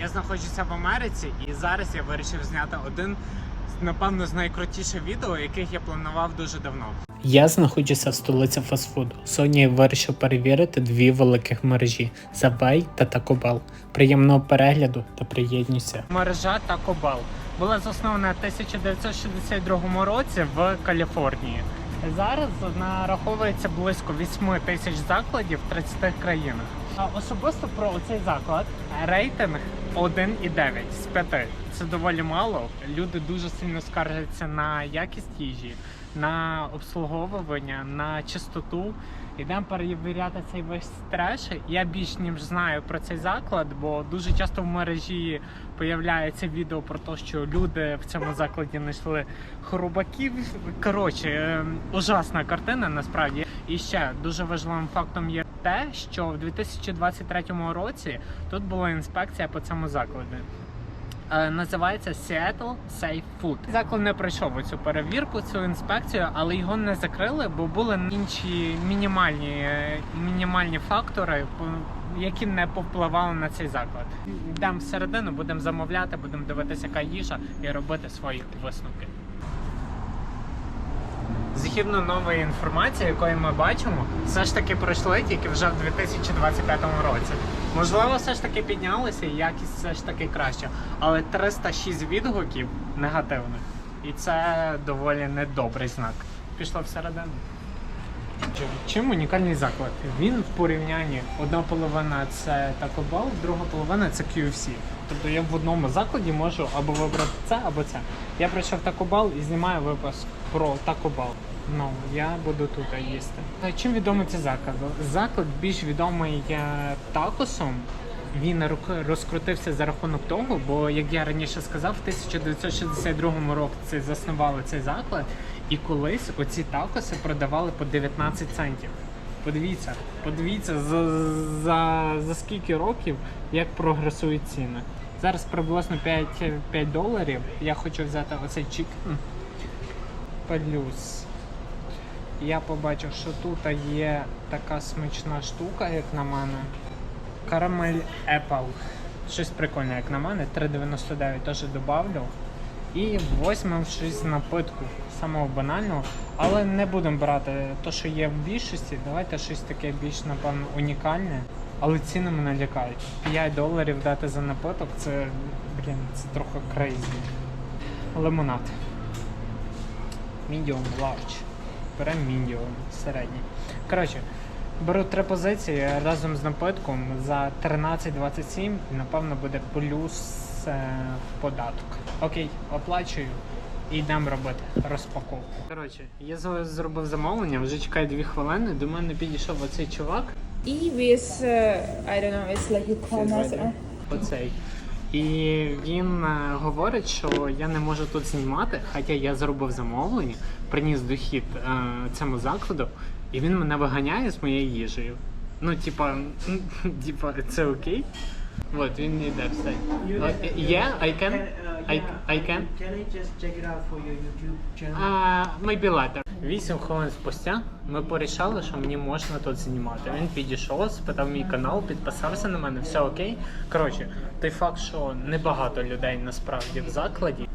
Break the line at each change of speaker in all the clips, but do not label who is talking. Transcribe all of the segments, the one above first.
Я знаходжуся в Америці і зараз я вирішив зняти один напевно з найкрутіших відео, яких я планував дуже давно.
Я знаходжуся в столиці фастфуду. Сьогодні я вирішив перевірити дві великих мережі Subway та Taco Bell. Приємного перегляду та приєднуйся.
Мережа Taco Bell була заснована в 1962 році в Каліфорнії. Зараз нараховується близько 8 тисяч закладів в 30 країнах. Особисто про цей заклад рейтинг 1,9 з 5. Це доволі мало. Люди дуже сильно скаржаться на якість їжі, на обслуговування, на чистоту. Йдемо перевіряти цей весь треш. Я більш ніж знаю про цей заклад, бо дуже часто в мережі появляється відео про те, що люди в цьому закладі знайшли хробаків. Коротше, е, ужасна картина насправді. І ще дуже важливим фактом є те, що в 2023 році тут була інспекція по цьому закладу. Е, Називається Seattle Safe Food. Заклад не пройшов цю перевірку, цю інспекцію, але його не закрили, бо були інші мінімальні, е, мінімальні фактори, які не повпливали на цей заклад. Йдемо всередину, будемо замовляти, будемо дивитися, яка їжа, і робити свої висновки. Згідно нової інформації, якої ми бачимо, все ж таки пройшли тільки вже в 2025 році. Можливо, все ж таки піднялися і якість все ж таки краща. Але 306 відгуків негативних. І це доволі недобрий знак. Пішло всередину. Чим унікальний заклад? Він в порівнянні одна половина це Taco Bell, друга половина це QFC. Тобто я в одному закладі можу або вибрати це, або це. Я прийшов в Taco Bell і знімаю випуск про Bell. Ну, я буду тут їсти. Чим відомий цей заклад? Заклад більш відомий е, такосом. Він розкрутився за рахунок того, бо як я раніше сказав, в 1962 році заснували цей заклад, і колись оці такоси продавали по 19 центів. Подивіться, подивіться за, за, за скільки років як прогресують ціни. Зараз приблизно 5, 5 доларів. Я хочу взяти оцей чікен. Плюс. Я побачив, що тут є така смачна штука, як на мене. Карамель Apple. Щось прикольне, як на мене. 3,99 теж добавлю. І візьмемо щось напитку, самого банального. Але не будемо брати те, що є в більшості. Давайте щось таке більш, напевно, унікальне. Але ціни мене лякають. 5 доларів дати за напиток це, блін, це трохи крейзі. Лимонад. Medium large. Беремо medium середній. Коротше, беру три позиції разом з напитком за 13,27 і напевно буде плюс е, податок. Окей, оплачую і йдемо робити розпаковку. Коротше, я зробив замовлення, вже чекаю 2 хвилини. До мене підійшов оцей чувак.
E with uh, I don't know, it's like you call.
Оцей. І він е, говорить, що я не можу тут знімати, хоча я зробив замовлення, приніс дохід е, цьому закладу, і він мене виганяє з моєю їжею. Ну, типа, типа, це окей? От він йде все. Yeah, I can. I, I can.
Can I just check it out for your YouTube channel?
А, maybe later. Вісім хвилин спустя ми порішали, що мені можна тут знімати. Він підійшов, спитав мій канал, підписався на мене, все окей. Коротше, той факт, що небагато людей насправді в закладі.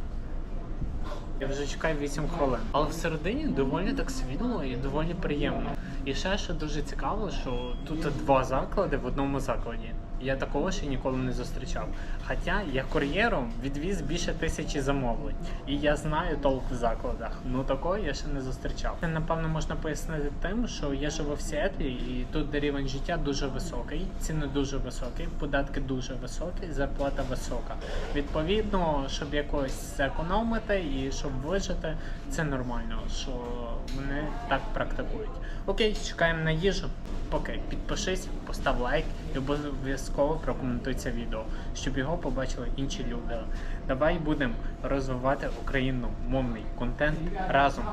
Я вже чекаю 8 хвилин. Але всередині доволі так світло і доволі приємно. І ще що дуже цікаво, що тут два заклади в одному закладі. Я такого ще ніколи не зустрічав. Хоча я кур'єром відвіз більше тисячі замовлень. І я знаю толк в закладах. Ну такого я ще не зустрічав. Це напевно можна пояснити тим, що я живу в Сіетлі, і тут рівень життя дуже високий, ціни дуже високі, податки дуже високі, зарплата висока. Відповідно, щоб якось зекономити і щоб вижити, це нормально, що вони так практикують. Окей, чекаємо на їжу. Поки підпишись, постав лайк і обов'язково прокоментуй це відео, щоб його побачили інші люди. Давай будемо розвивати україномовний контент разом.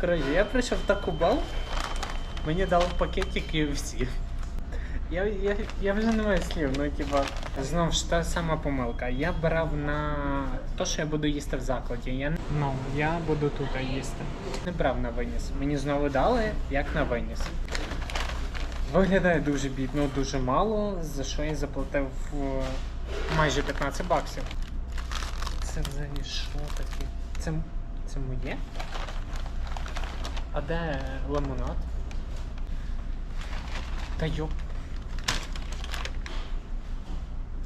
Коротше, я прийшов в Taco Bell, мені дали в пакеті KFC. Я, я, я вже не маю слів, ну типа, знову ж та сама помилка. Я брав на те, що я буду їсти в закладі. Я ну, я буду тут їсти. Не брав на виніс. Мені знову дали як на виніс. Виглядає дуже бідно, дуже мало, за що я заплатив е, майже 15 баксів. Це взагалі що таке? Це, це моє? А де лимонад? Та йоп.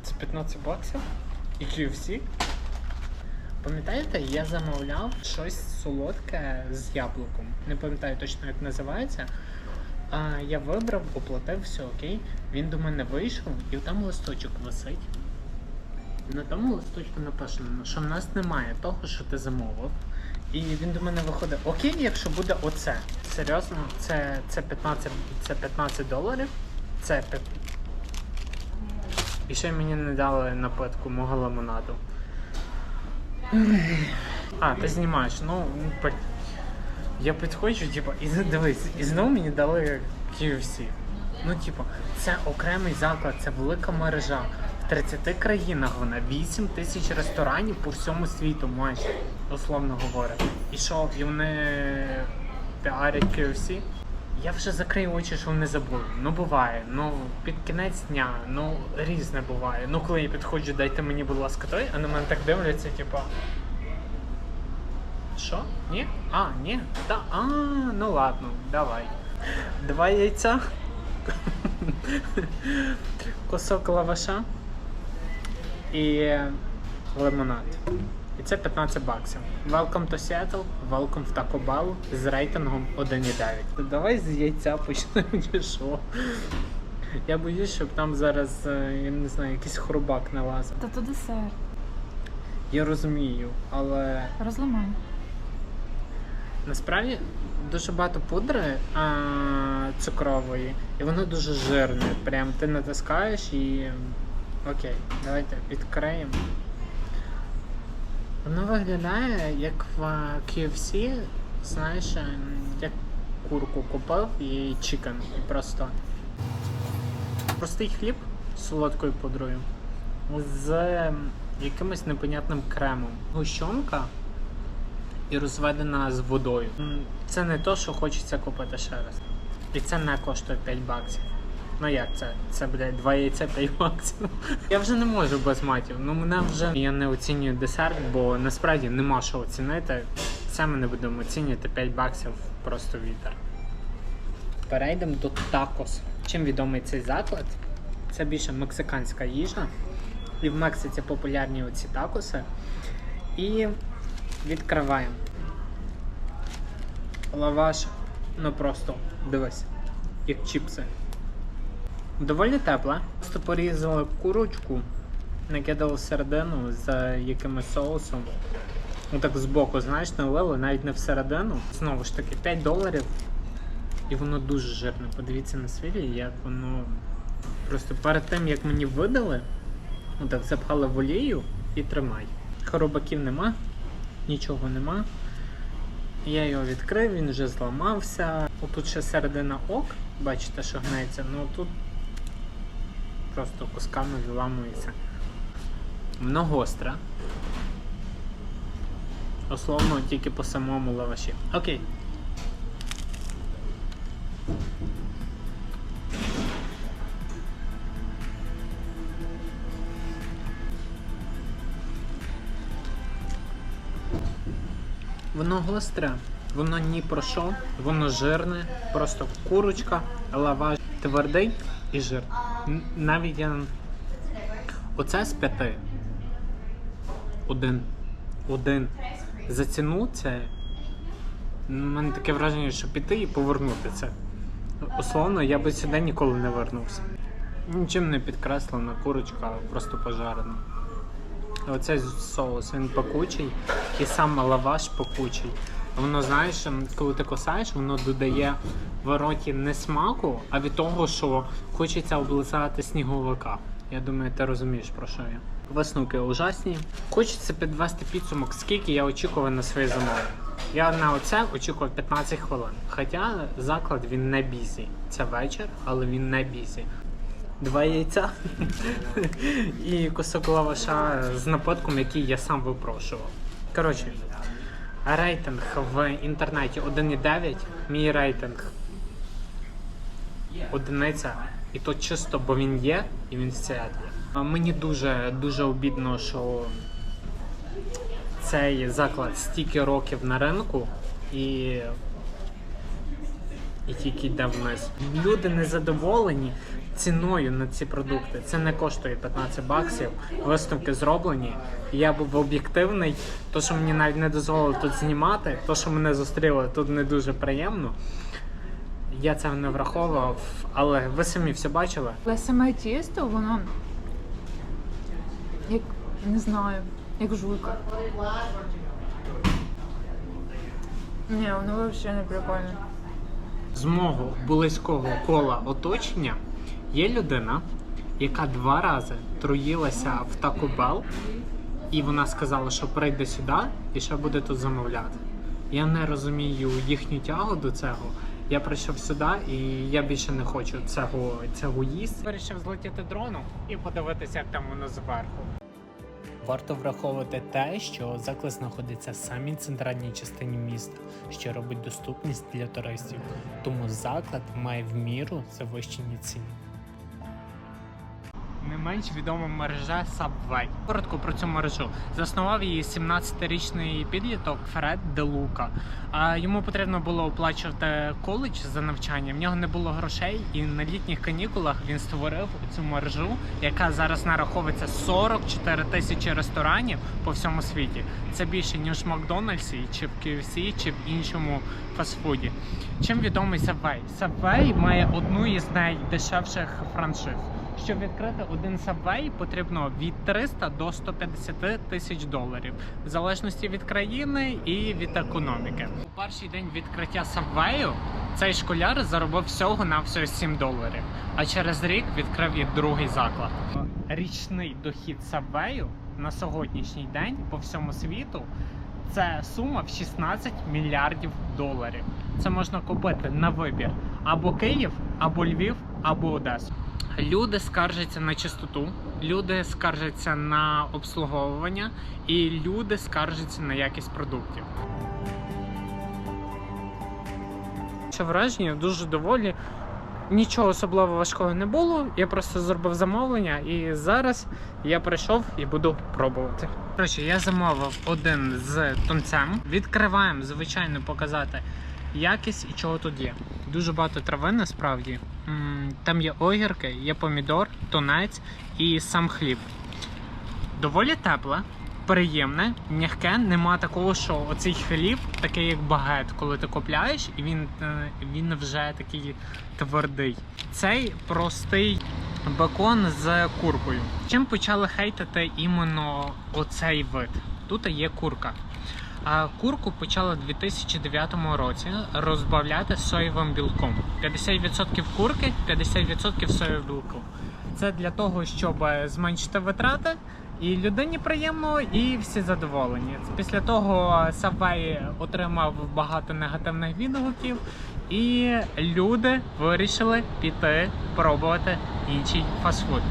Це 15 баксів? І KFC? Пам'ятаєте, я замовляв щось солодке з яблуком. Не пам'ятаю точно, як називається. А я вибрав, оплатив, все окей. Він до мене вийшов, і там листочок висить. На тому листочку написано, що в нас немає того, що ти замовив. І він до мене виходить, окей, якщо буде оце. Серйозно, це, це 15, це 15 доларів. Це І ще мені не дали напитку мого лимонаду. А, ти знімаєш, ну. Я підходжу, типу, і дивись, і знову мені дали KFC. Ну, типу, це окремий заклад, це велика мережа. В 30 країнах вона 8 тисяч ресторанів по всьому світу, майже, условно говоря. І що, і вони піарять KFC? Я вже закрию очі, що вони забули. Ну буває. Ну під кінець дня, ну різне буває. Ну коли я підходжу, дайте мені, будь ласка, той, а на мене так дивляться, типу. Що? Ні? А, ні? Та, а, ну ладно, давай. Два яйця. Кусок лаваша і лимонад. І це 15 баксів. Welcome to Seattle, welcome в Taco Bell з рейтингом 1,9. Давай з яйця почнемо чи що. Я боюсь, щоб там зараз, е, я не знаю, якийсь хрубак налазив.
Та то десерт.
Я розумію, але
Розламай.
Насправді дуже багато пудри а, цукрової, і воно дуже жирне. Прям ти натискаєш і. Окей, давайте відкриємо. Воно виглядає як в KFC, знаєш, ем, як курку купив і чикен. І просто простий хліб з солодкою пудрою з ем, якимось непонятним кремом. Гущонка і розведена з водою. Це не то, що хочеться купити ще раз. І це не коштує 5 баксів. Ну як це? Це буде 2 яйця 5 баксів. Я вже не можу без матів. Ну мене вже я не оцінюю десерт, бо насправді нема що оцінити. Це ми не будемо оцінювати 5 баксів просто вітер. Перейдемо до такос. Чим відомий цей заклад? Це більше мексиканська їжа. І в Мексиці популярні оці такоси. І відкриваємо. Лаваш, ну просто дивись, як чіпси. Доволі тепла. Просто порізали курочку, накидали всередину з якимось соусом. Ну так збоку, знаєш, налили, навіть не всередину. Знову ж таки, 5 доларів. І воно дуже жирне. Подивіться на світлі, як воно. Просто перед тим, як мені видали, отак запхали в олію і тримай. Хоробаків нема, нічого нема. Я його відкрив, він вже зламався. Отут ще середина ок, бачите, що гнеться, ну тут просто кусками виламується. Воно гостре. Условно тільки по самому лаваші. Окей. Воно гостре, воно ні про що, воно жирне, просто курочка, лаваш твердий і жир. Навіть я. Оце з п'яти. Один. Один. За. У мене таке враження, що піти і повернути це. Условно, я би сюди ніколи не вернувся. Нічим не підкреслена курочка, просто пожарена. Оцей соус він пекучий, і сам лаваш пекучий. Воно, знаєш, коли ти косаєш, воно додає в роті не смаку, а від того, що хочеться облизати сніговика. Я думаю, ти розумієш про що я. Висновки ужасні. Хочеться підвести підсумок, скільки я очікував на своє замовлення. Я на оце очікував 15 хвилин. Хоча заклад він не бізі. Це вечір, але він не бізі. два яйця і кусок з нападком, який я сам випрошував. Коротше, рейтинг в інтернеті 1,9, мій рейтинг одиниця. І то чисто, бо він є і він в Сіетлі. Мені дуже дуже обідно, що цей заклад стільки років на ринку і, і тільки йде вниз. Люди незадоволені ціною на ці продукти. Це не коштує 15 баксів. Висновки зроблені. Я був об'єктивний. То, що мені навіть не дозволили тут знімати, то, що мене зустріли тут не дуже приємно. Я це не враховував, але ви самі все бачили.
Але саме тісто, воно як не знаю, як жуйка. Ні, воно взагалі не прикольне.
з мого близького кола оточення є людина, яка два рази труїлася в Taco Bell, і вона сказала, що прийде сюди і ще буде тут замовляти. Я не розумію їхню тягу до цього. Я прийшов сюди і я більше не хочу цього, цього їсти. Вирішив злетіти дроном і подивитися, як там воно зверху.
Варто враховувати те, що заклад знаходиться в самій центральній частині міста, що робить доступність для туристів, тому заклад має в міру завищені ціни.
Не менш відома мережа Subway. Коротко про цю мережу. Заснував її 17-річний підліток Фред Де Лука. А йому потрібно було оплачувати коледж за навчання. В нього не було грошей, і на літніх канікулах він створив цю мережу, яка зараз нараховується 44 тисячі ресторанів по всьому світі. Це більше ніж в Макдональдсі, чи в KFC, чи в іншому фастфуді. Чим відомий Subway? Subway має одну із найдешевших франшиз. Щоб відкрити один Subway, потрібно від 300 до 150 тисяч доларів, в залежності від країни і від економіки. У перший день відкриття Subway цей школяр заробив всього на всього 7 доларів, а через рік відкрив і другий заклад. Річний дохід Subway на сьогоднішній день по всьому світу це сума в 16 мільярдів доларів. Це можна купити на вибір або Київ, або Львів, або Одесу. Люди скаржаться на чистоту, люди скаржаться на обслуговування, і люди скаржаться на якість продуктів. Що враження дуже доволі. Нічого особливо важкого не було. Я просто зробив замовлення, і зараз я прийшов і буду пробувати. Коротше, я замовив один з тунцем. Відкриваємо, звичайно, показати якість і чого тут є. Дуже багато трави насправді. Там є огірки, є помідор, тунець і сам хліб. Доволі тепле, приємне, м'яке. Нема такого, що оцей хліб такий як багет, коли ти купляєш, і він, е, він вже такий твердий. Цей простий бекон з куркою. Чим почали хейтити іменно оцей вид? Тут є курка. А курку почали в 2009 році розбавляти соєвим білком. 50% курки, 50% соєвого білку. Це для того, щоб зменшити витрати, і людині приємно, і всі задоволені. Після того Subway отримав багато негативних відгуків, і люди вирішили піти пробувати інший фастфуд.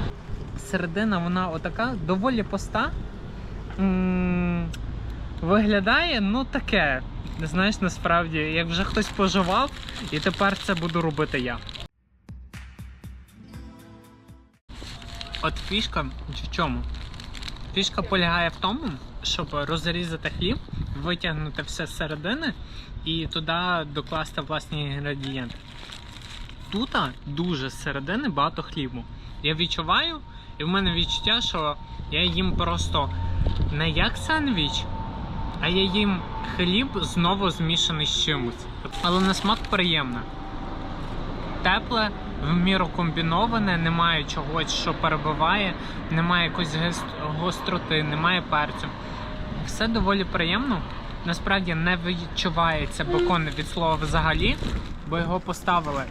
Середина вона отака доволі поста. Виглядає, ну таке. Знаєш, насправді, як вже хтось поживав, і тепер це буду робити я. От фішка в чому? Фішка полягає в тому, щоб розрізати хліб, витягнути все з середини і туди докласти власні інгредієнти. Тут дуже з середини багато хлібу. Я відчуваю, і в мене відчуття, що я їм просто не як сендвіч, а я їм хліб знову змішаний з чимось. Але на смак приємне. Тепле, в міру комбіноване, немає чогось, що перебиває, немає якоїсь гостроти, немає перцю. Все доволі приємно. Насправді не відчувається бекон від слова взагалі, бо його поставили.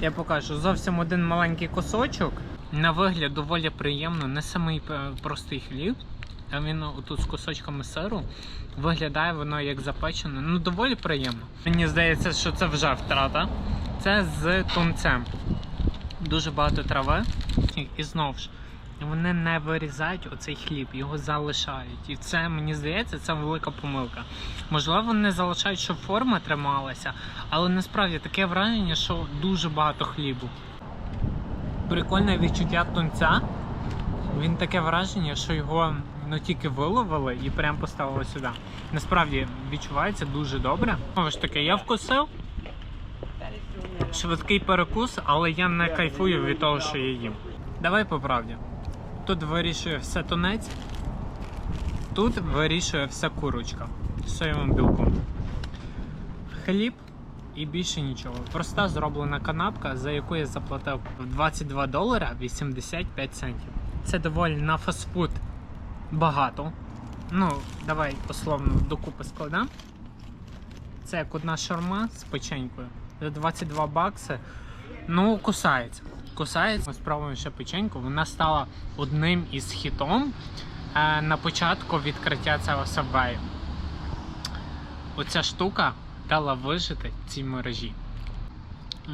Я покажу зовсім один маленький кусочок. На вигляд доволі приємно, не самий е, простий хліб. А він отут з кусочками сиру виглядає воно як запечене. Ну доволі приємно. Мені здається, що це вже втрата. Це з тунцем. дуже багато трави. І знову ж, вони не вирізають оцей хліб, його залишають. І це, мені здається, це велика помилка. Можливо, вони залишають, щоб форма трималася, але насправді таке враження, що дуже багато хлібу. Прикольне відчуття тунця. Він таке враження, що його ну тільки виловили і прям поставили сюди. Насправді відчувається дуже добре. Знову ж таки, я вкусив. Швидкий перекус, але я не кайфую від того, що я їм. Давай по правді. Тут вирішує все тунець, тут вирішує вся курочка з соєвим білком. Хліб і більше нічого. Проста зроблена канапка, за яку я заплатив 22 долара 85 центів. Це доволі на фастфуд багато. Ну, давай условно докупи складемо. Це як одна шарма з печенькою. За 22 бакси. Ну, кусається. Кусається. Ми спробуємо ще печеньку. Вона стала одним із хітом е, на початку відкриття цього сабвею. Оця штука дала вижити цій мережі.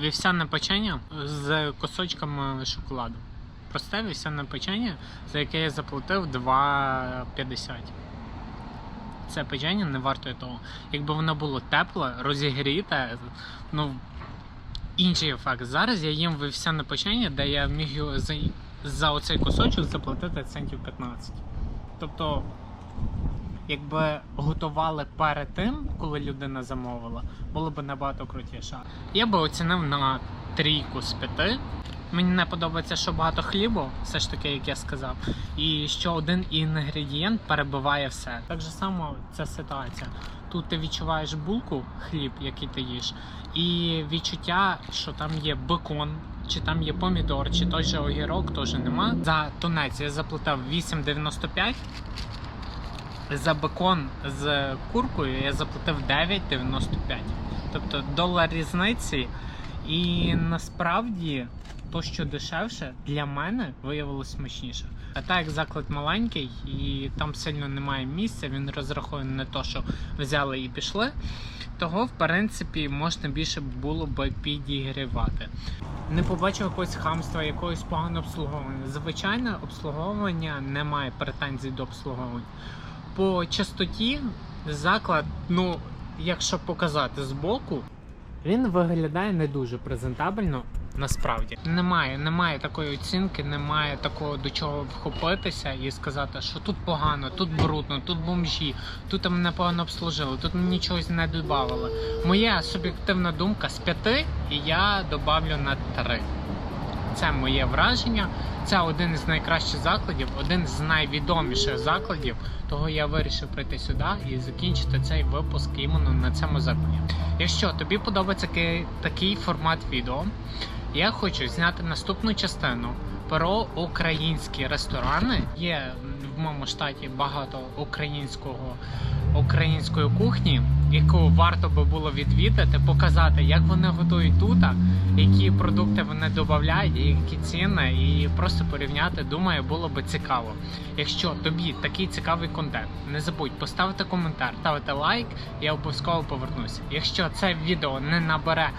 Вівсяне печення з кусочками шоколаду. Просте вівсяне печення, за яке я заплатив 2,50. Це печення не вартує того. Якби воно було тепле, розігріте, ну інший ефект. Зараз я їм вівсяне печення, де я міг за, за оцей кусочок заплатити центів 15. Тобто, якби готували перед тим, коли людина замовила, було б набагато крутіше. Я би оцінив на трійку з п'яти. Мені не подобається, що багато хлібу, все ж таки, як я сказав, і що один інгредієнт перебиває все. Так же само ця ситуація. Тут ти відчуваєш булку, хліб, який ти їш, і відчуття, що там є бекон, чи там є помідор, чи той же огірок, теж нема. За тунець я заплатив 8,95. За бекон з куркою я заплатив 9,95. Тобто долар різниці. І насправді то, що дешевше, для мене виявилось смачніше. А так як заклад маленький і там сильно немає місця, він розрахований на те, що взяли і пішли. Того, в принципі, можна більше було би підігрівати. Не побачив якогось хамства, якогось поганого обслуговування. Звичайне обслуговування немає претензій до обслуговування. По частоті заклад, ну, якщо показати збоку, він виглядає не дуже презентабельно. Насправді немає, немає такої оцінки, немає такого до чого вхопитися і сказати, що тут погано, тут брудно, тут бомжі, тут мене погано обслужили, тут мені чогось не додавали. Моя суб'єктивна думка з п'яти, і я добавлю на три. Це моє враження. Це один із найкращих закладів, один з найвідоміших закладів. Того я вирішив прийти сюди і закінчити цей випуск іменно на цьому закладі. Якщо тобі подобається такий формат відео, я хочу зняти наступну частину про українські ресторани. Є в моєму штаті багато українського української кухні, яку варто би було відвідати, показати, як вони готують тут, які продукти вони додають, які ціни, і просто порівняти. Думаю, було би цікаво. Якщо тобі такий цікавий контент, не забудь поставити коментар, ставити лайк, я обов'язково повернуся. Якщо це відео не набере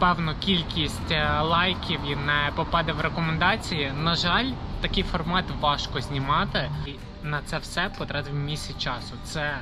певну кількість е, лайків і не попаде в рекомендації, на жаль, такий формат важко знімати. І на це все потратив місяць часу. Це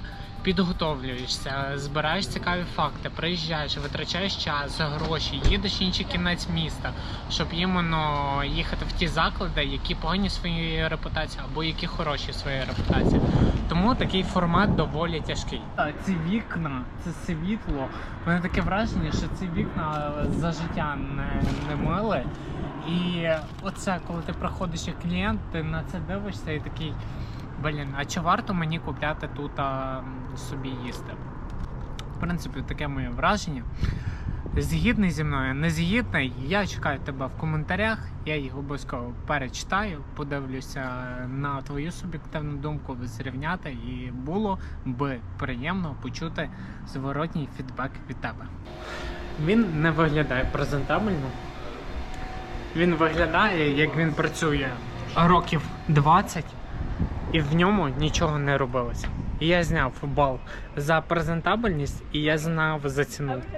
підготовлюєшся, збираєш цікаві факти, приїжджаєш, витрачаєш час, гроші, їдеш в інший кінець міста, щоб іменно їхати в ті заклади, які погані своєю репутацією або які хороші своєю репутацією. Тому такий формат доволі тяжкий. Ці вікна, це світло. У мене таке враження, що ці вікна за життя не, не мили. І оце, коли ти приходиш як клієнт, ти на це дивишся і такий. Блін, а чи варто мені купляти тут а, собі їсти? В принципі, таке моє враження. Згідний зі мною, не згідний, я чекаю тебе в коментарях, я їх обов'язково перечитаю, подивлюся на твою суб'єктивну думку, зрівняти, і було би приємно почути зворотній фідбек від тебе. Він не виглядає презентабельно. Він виглядає, як він працює років 20 і в ньому нічого не робилося. І я зняв бал за презентабельність, і я знав за ціну.